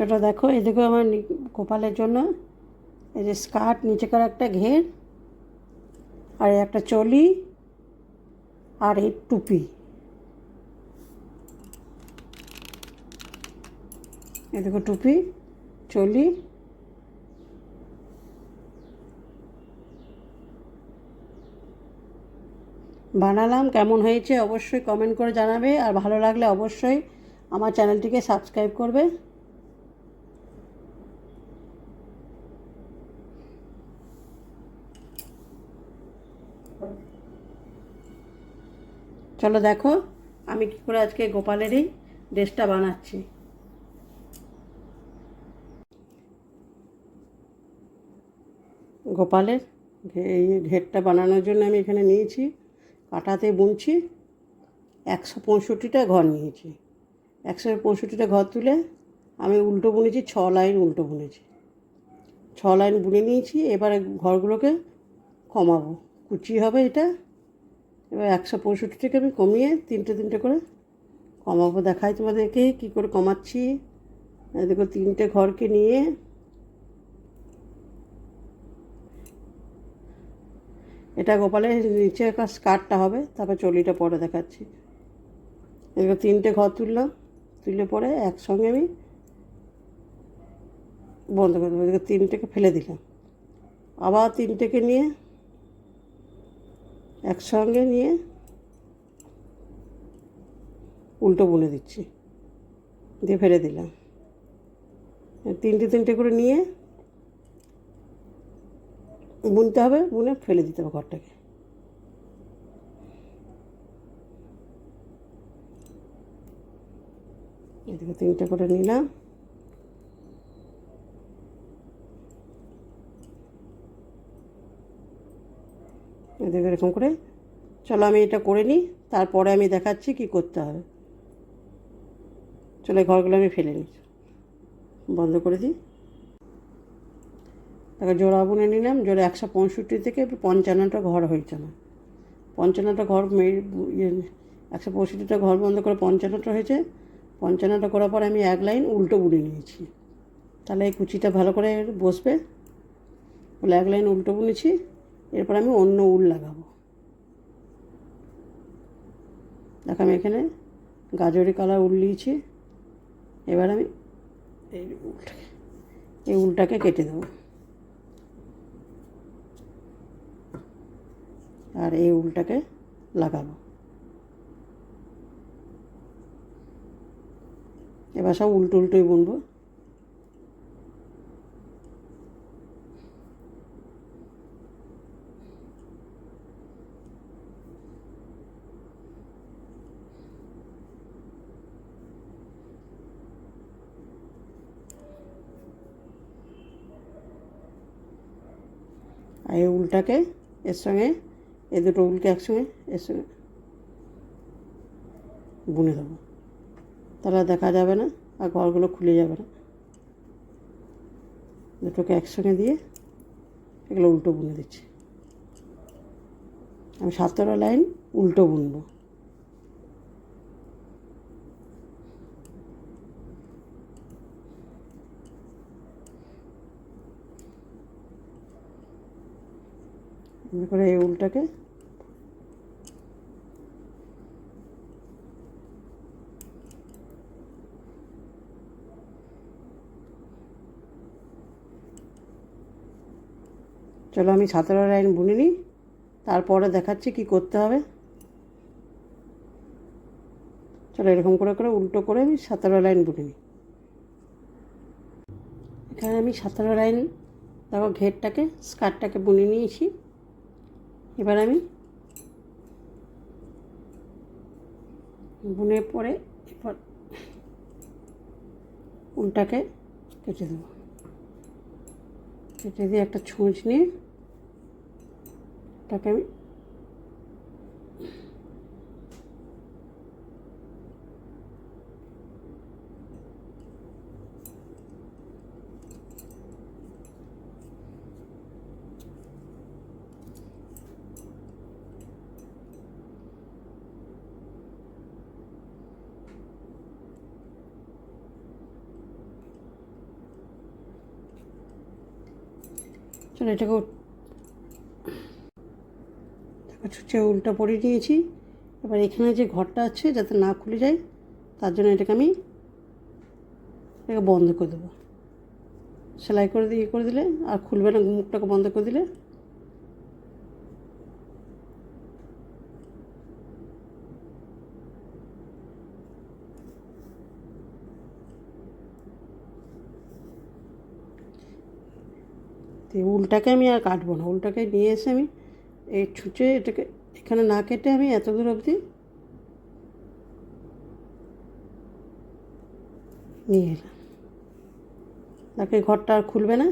ছোটো দেখো এদিকেও আমার কপালের জন্য। এই যে স্কার্ট, নিচেকার একটা ঘের, আর একটা চলি, আর এই টুপি। এদিকে টুপি, চলি। বানালাম, কেমন হয়েছে অবশ্যই কমেন্ট করে জানাবে, আর ভালো লাগলে অবশ্যই আমার চ্যানেলটিকে সাবস্ক্রাইব করবে। চলো দেখো, আমি কী করে আজকে গোপালের এই ড্রেসটা বানাচ্ছি। গোপালের এই ঘেরটা বানানোর জন্য আমি এখানে নিয়েছি, কাটাতে বুনছি, একশো পঁয়ষট্টিটা ঘর নিয়েছি। একশো পঁয়ষট্টিটা ঘর তুলে আমি উল্টো বুনেছি, ছ লাইন উল্টো বুনেছি। ছ লাইন বুনে নিয়েছি, এবারে ঘরগুলোকে কমাবো। কুচি হবে এটা। এবার একশো পঁয়ষট্টি থেকে আমি কমিয়ে তিনটে তিনটে করে কমাবো। দেখাই তোমাদেরকে কী করে কমাচ্ছি। দেখো, তিনটে ঘরকে নিয়ে এটা গোপালের নিচে একটা স্কার্টটা হবে, তারপর চলিটা পরে দেখাচ্ছি। এবার তিনটে ঘর তুললাম, তুলে পরে একসঙ্গে আমি বন্ধ করে দেবো। এদিকে তিনটেকে ফেলে দিলাম। আবার তিনটেকে নিয়ে একসঙ্গে নিয়ে উল্টো বুনে দিচ্ছি। দিয়ে ফেলে দিলাম। তিনটে তিনটে করে নিয়ে বুনতে হবে, বুনে ফেলে দিতে হবে ঘরটাকে। এদিকে তিনটে করে নিলাম। এদিকে এরকম করে। চলো আমি এটা করে নিই, তারপরে আমি দেখাচ্ছি কি করতে হবে। চলো ঘরগুলো আমি ফেলে নিই। বন্ধ করে দিই। তাকে জোড়া বুনে নিলাম, জোড়া একশো পঁয়ষট্টি থেকে পঞ্চান্নটা ঘর হয়েছে না পঞ্চান্নটা ঘর ইয়ে একশো পঁয়ষট্টিটা ঘর বন্ধ করে পঞ্চান্নটা হয়েছে। পঞ্চান্নটা করার পর আমি এক লাইন উল্টো বুনে নিয়েছি। তাহলে এই কুচিটা ভালো করে বসবে। বলে এক লাইন উল্টো বুনেছি। এরপর আমি অন্য উল লাগাবো। দেখো আমি এখানে গাজরি কালার উল নিয়েছি। এবার আমি এই উলটাকে এই উলটাকে কেটে দেবো। আর এই উলটাকে লাগাবো। এবার সব উল্টো উল্টোই বুনবো। আর এই উলটাকে এর সঙ্গে এ দুটো উলকে একসঙ্গে, এর সঙ্গে বুনে দেবো। তাহলে দেখা যাবে না, আর ঘরগুলো খুলে যাবে না। দুটোকে একসঙ্গে দিয়ে এগুলো উল্টো বুনে দিচ্ছি। আমি সাতটা লাইন উল্টো বুনবো। করে এই উলটাকে। চলো আমি সাতেরো লাইন বুনে নিই, তারপরে দেখাচ্ছি কি করতে হবে। চলো এরকম করে করে উল্টো করে আমি সাতেরো লাইন বুনে নিই। এখানে আমি সাতেরো লাইন, দেখো ঘেরটাকে, স্কার্টটাকে বুনে নিয়েছি। এবার আমি বুনে পরে এরপর উলটাকে কেটে দেবো। কেটে দিয়ে একটা ছুঁচ নিয়ে তাকে আমি চলো এটাকে ছুঁচে উল্টা পরে নিয়েছি এবার এখানে যে ঘরটা আছে, যাতে না খুলে যায়, তার জন্য এটাকে আমি এটাকে বন্ধ করে দেবো। সেলাই করে দিয়ে, করে দিলে আর খুলবে না, মুখটাকে বন্ধ করে দিলে তো উলটাকে আমি আর কাটবো না। উলটাকে নিয়ে এসে আমি এই ছুঁচে এটাকে এখানে না কেটে আমি এত দূর অবধি নিয়ে এলাম। তাকে ঘরটা আর খুলবে না।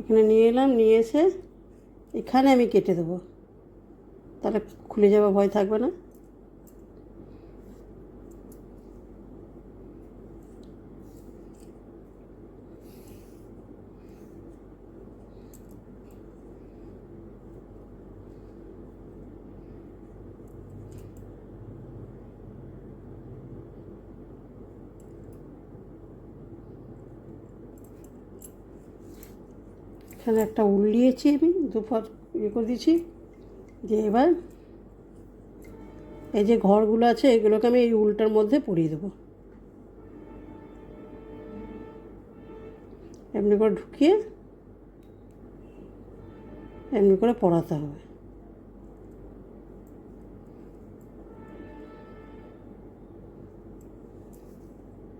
এখানে নিয়ে এলাম, নিয়ে এসে এখানে আমি কেটে দেবো। তাহলে খুলে যাবে ভয় থাকবে না। এখানে একটা উল দিয়েছি আমি দুপর ইয়ে করে দিয়েছি। যে এবার এই যে ঘরগুলো আছে, এগুলোকে আমি এই উলটার মধ্যে পরিয়ে দেবো। এমনি করে ঢুকিয়ে, এমনি করে পড়াতে হবে।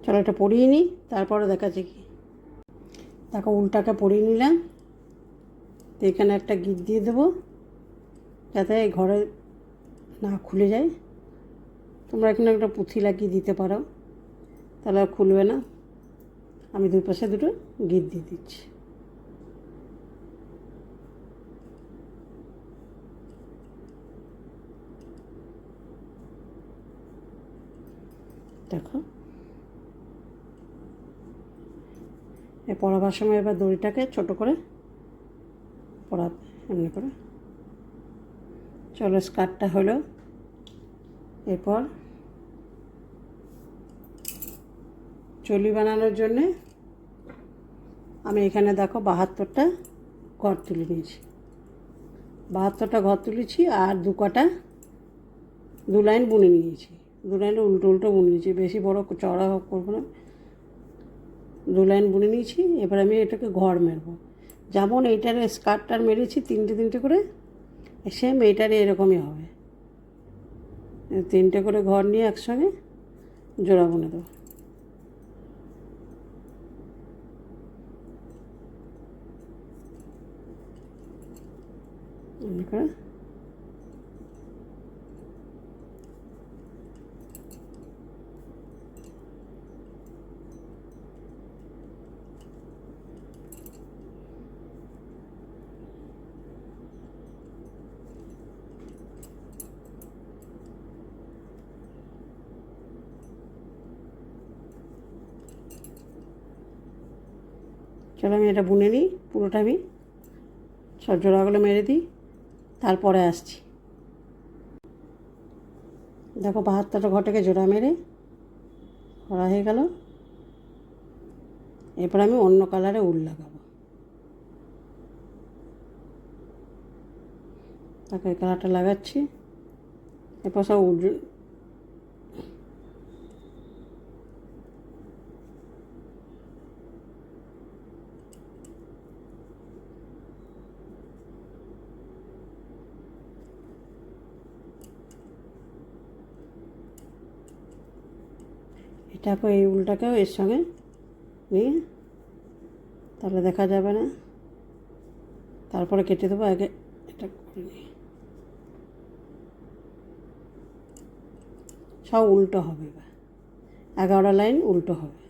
চলো এটা পরিয়ে নিই, তারপরে দেখাচ্ছি কি। দেখো উলটাকে পরিয়ে নিলাম। তো এখানে একটা গিট দিয়ে দেবো, যাতে ঘরে না খুলে যায়। তোমরা এখানে একটা পুঁথি লাগিয়ে দিতে পারো, তাহলে আর খুলবে না। আমি দুই পাশে দুটো গিট দিয়ে দিচ্ছি। দেখো। এ পড়াবার সময় এবার দড়িটাকে ছোট করে পড়াবে এমনি করে চলো স্কার্টটা হলো। এরপর চলি বানানোর জন্যে আমি এখানে দেখো বাহাত্তরটা ঘর তুলে নিয়েছি। বাহাত্তরটা ঘর তুলেছি আর দু কটা দু লাইন বুনে নিয়েছি। দু লাইনে উল্টো উল্টো বুনে নিয়েছি। বেশি বড় চড়া করব না। দু লাইন বুনে নিয়েছি। এবার আমি এটাকে ঘর মেরবো। যেমন এইটার স্কার্টটার মেরেছি, তিনটে তিনটে করে। সেম এইটারে এরকমই হবে। তিনটে করে ঘর নিয়ে একসঙ্গে জোড়া বুনে দেবো। করে। চলো আমি এটা বুনে নিই, পুরোটা আমি সব জোড়াগুলো মেরে দিই, তারপরে আসছি। দেখো বাহাত্তরটা ঘটকে জোড়া মেরে করা হয়ে গেল। এরপর আমি অন্য কালারে উল লাগাবো। তাকে কালারটা লাগাচ্ছি। এরপর সব উল এটাকে এই উলটাকেও এর সঙ্গে নিয়ে তাহলে দেখা যাবে না। তারপরে কেটে দেবো, আগে এটা করে সব উল্টো হবে এগারোটা লাইন উল্টো হবে।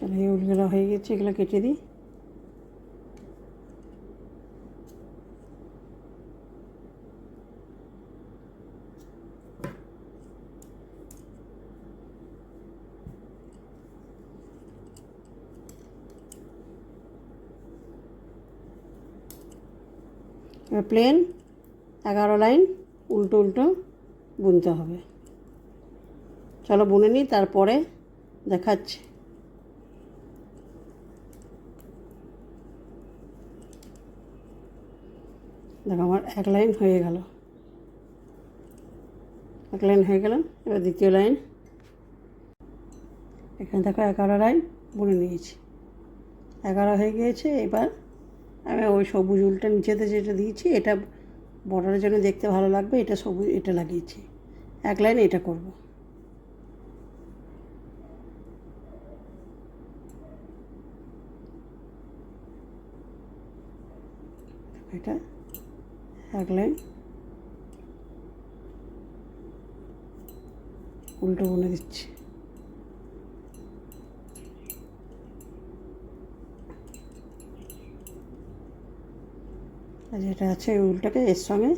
চলো এই উলগুলো হয়ে গেছে, এগুলো কেটে দিই। প্লেন এগারো লাইন উল্টো উল্টো বুনতে হবে। চলো বুনে নিই, তারপরে দেখাচ্ছি। দেখো, আমার এক লাইন হয়ে গেল। এক লাইন হয়ে গেল, এবার দ্বিতীয় লাইন। এখানে দেখো এগারো লাইন বুনে নিয়েছি। এগারো হয়ে গিয়েছে, এবার আমি ওই সবুজ উলটা নিচেতে যেটা দিয়েছি, এটা বর্ডারের জন্য দেখতে ভালো লাগবে, এটা সবুজ, এটা লাগিয়েছি। এক লাইন এটা করব। এটা লাইন উল্টো বলে দিচ্ছি। যেটা আছে উলটাকে এর সঙ্গে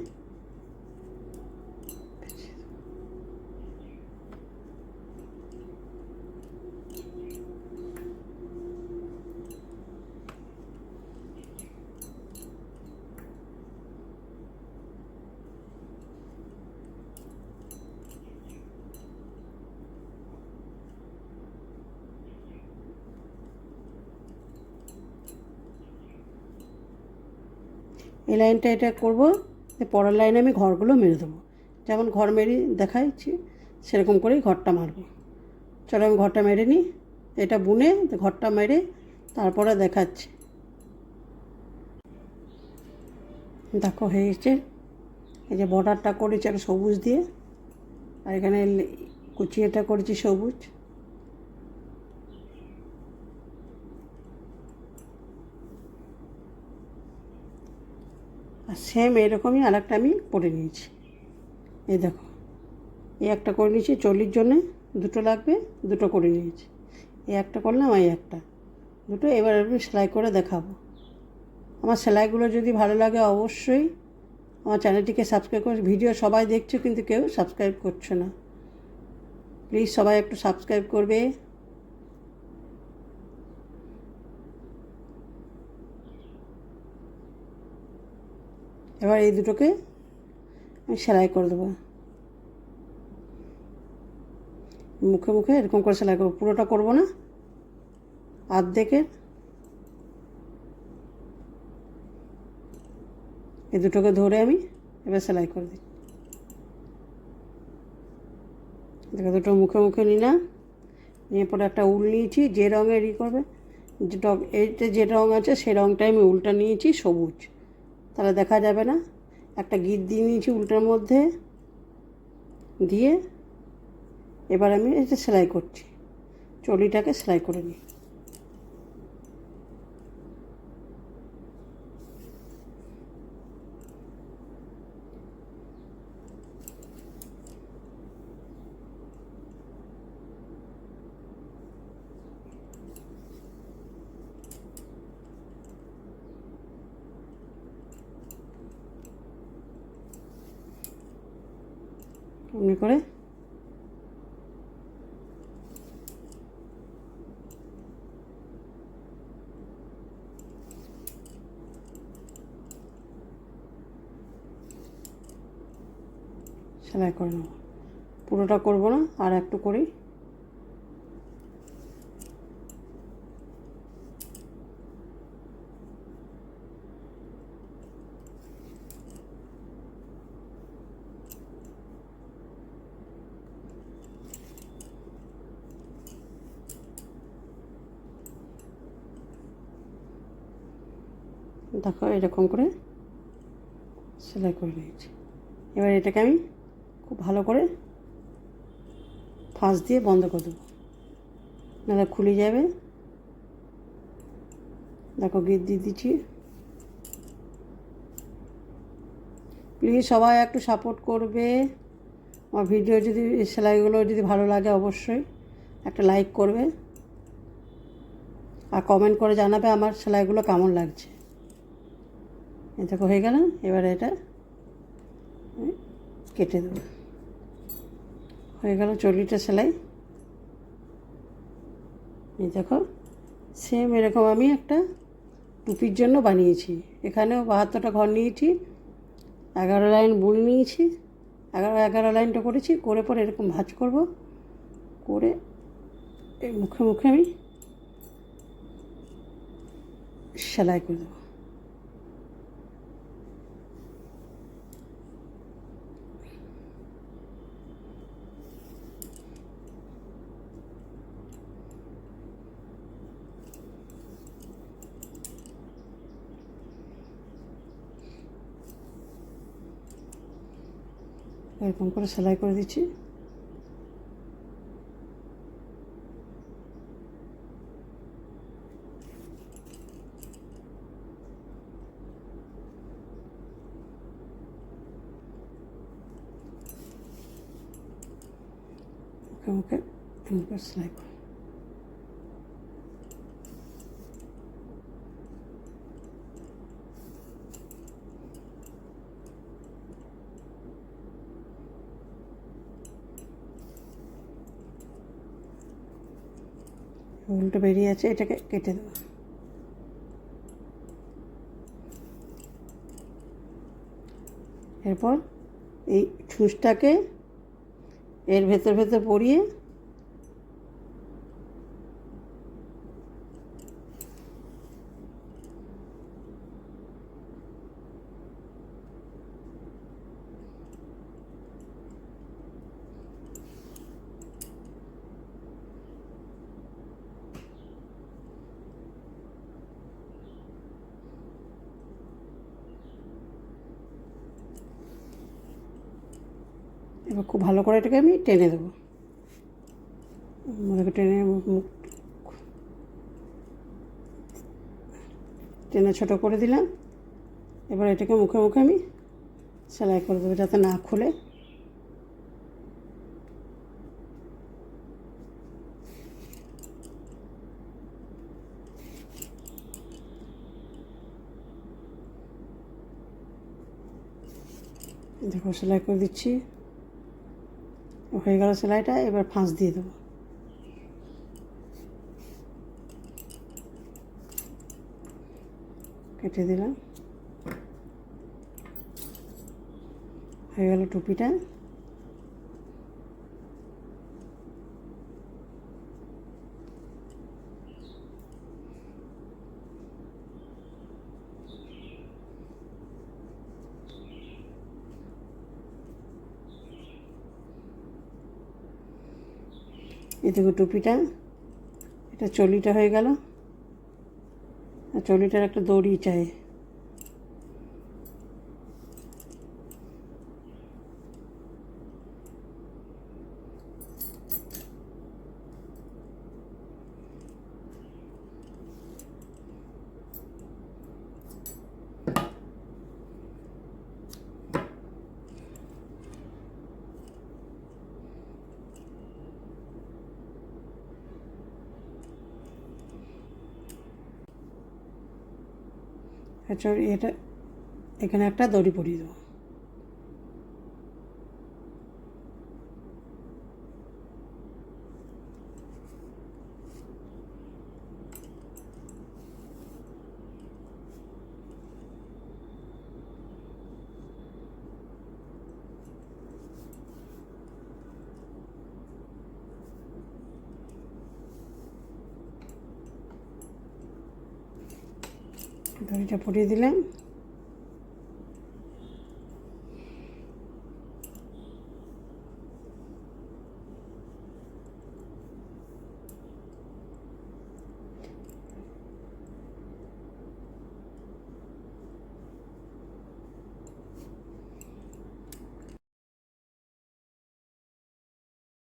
এই লাইনটা এটা করব পরের লাইনে আমি ঘরগুলো মেরে দেবো। যেমন ঘর মেরে দেখাইছি, সেরকম করেই ঘরটা মারবো। চলো আমি ঘরটা মেরে নিই এটা বুনে ঘরটা মেরে তারপরে দেখাচ্ছি। দেখো হয়ে গেছে। এই যে বর্ডারটা করেছি একটা সবুজ দিয়ে, আর এখানে কুচিয়েটা করেছি সবুজ। আর সেম এরকমই আর একটা আমি করে নিয়েছি। এই দেখো, এই একটা করে নিয়েছি চল্লিশ জন্যে দুটো লাগবে, দুটো করে নিয়েছি। এই একটা করলাম, এই একটা। দুটো, এবার আমি সেলাই করে দেখাবো। আমার সেলাইগুলো যদি ভালো লাগে অবশ্যই আমার চ্যানেলটিকে সাবস্ক্রাইব করে ভিডিও সবাই দেখছ কিন্তু কেউ সাবস্ক্রাইব করছে না। প্লিজ সবাই একটু সাবস্ক্রাইব করবে। এবার এই দুটোকে আমি সেলাই করে দেবো। মুখে মুখে এরকম করে সেলাই করব। পুরোটা করব না। আর্ধেকের। এই দুটোকে ধরে আমি এবার সেলাই করে দিই। দেখো দুটো মুখে মুখে নিলাম নিয়ে পরে একটা উল নিয়েছি, যে রঙের ই করবে। যে এইটা যে রঙ আছে সেই রঙটাই আমি উলটা নিয়েছি, সবুজ। তাহলে দেখা যাবে না। একটা গিট দিয়ে নিয়েছি উল্টার মধ্যে দিয়ে। এবার আমি এটা সেলাই করছি। চলিটাকে সেলাই করে নিই এমনি করে সেলাই করে নেব পুরোটা করব না, আর একটু করি দেখো, এরকম করে সেলাই করে নিয়েছি। এবার এটাকে আমি খুব ভালো করে ফাঁস দিয়ে বন্ধ করে দেবো। নাহলে খুলে যাবে। দেখো গিট দিয়ে দিচ্ছি। প্লিজ সবাই একটু সাপোর্ট করবে। আমার ভিডিও যদি সেলাইগুলো যদি ভালো লাগে অবশ্যই একটা লাইক করবে। আর কমেন্ট করে জানাবে আমার সেলাইগুলো কেমন লাগছে। দেখো হয়ে গেল। এবারে এটা কেটে দেবো। হয়ে গেল চল্লিশটা সেলাই। এই দেখো সেম এরকম আমি একটা টুপির জন্য বানিয়েছি। এখানেও বাহাত্তরটা ঘর নিয়েছি, এগারো লাইন বুনে নিয়েছি, এগারো এগারো লাইনটা করেছি, করে পরে এরকম ভাঁজ করব, করে এই মুখে মুখে আমি সেলাই করে দেবো। এরকম করে সেলাই করে দিচ্ছি। ওকে ওকে এরকম সেলাই করে। উল্টো বেরিয়ে আছে এটাকে কেটে দেবো। এরপর এই ছুঁচটাকে এর ভেতর ভেতর পরিয়ে করে এটাকে আমি টেনে দেবো। টেনে মুখ টেনে ছোটো করে দিলাম। এবার এটাকে মুখে মুখে আমি সেলাই করে দেবো যাতে না খুলে। দেখো, সেলাই করে দিচ্ছি। হয়ে গেল সেলাইটা এবার ফাঁস দিয়ে দেবো। কেটে দিলাম। হয়ে গেল টুপিটা। এদিকে টুপিটা এটা চলিটা হয়ে গেল। আর চলিটার একটা দড়ি চাই। এটা এখানে একটা দড়ি পরিয়ে দেবো। দড়িটা পরিয়ে দিলাম।